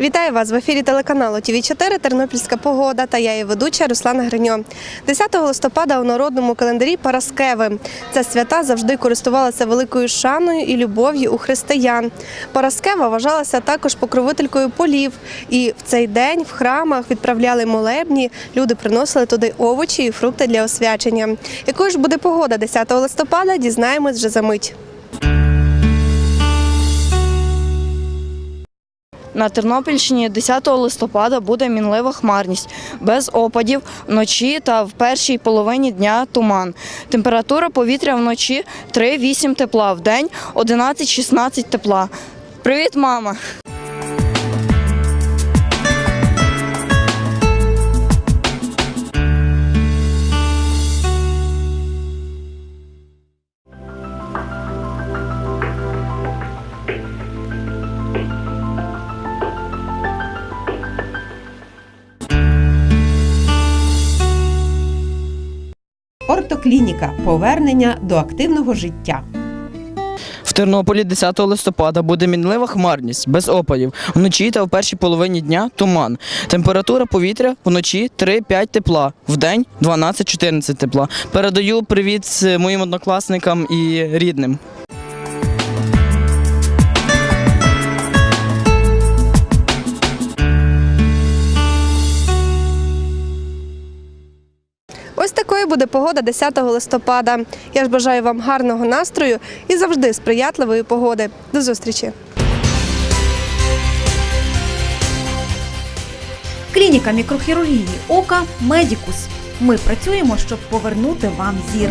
Вітаю вас в ефірі телеканалу ТВ 4 Тернопільська погода та я її ведуча Руслана Гриньо. 10 листопада у народному календарі Параскеви. Ця свята завжди користувалася великою шаною і любов'ю у християн. Параскева вважалася також покровителькою полів, і в цей день в храмах відправляли молебні. Люди приносили туди овочі і фрукти для освячення. Якою ж буде погода 10 листопада? Дізнаємось вже за мить. На Тернопільщині 10 листопада буде мінлива хмарність, без опадів, вночі та в першій половині дня туман. Температура повітря вночі 3-8 тепла, в день 11-16 тепла. Привіт, мама! Ортоклініка повернення до активного життя. В Тернополі 10 листопада буде мінлива хмарність без опадів. Вночі та в першій половині дня туман. Температура повітря вночі 3-5 тепла, вдень 12-14 тепла. Передаю привіт моїм однокласникам і рідним. Буде погода 10 листопада. Я ж бажаю вам гарного настрою і завжди сприятливої погоди. До зустрічі! Клініка мікрохірургії ока Медікус. Ми працюємо, щоб повернути вам зір.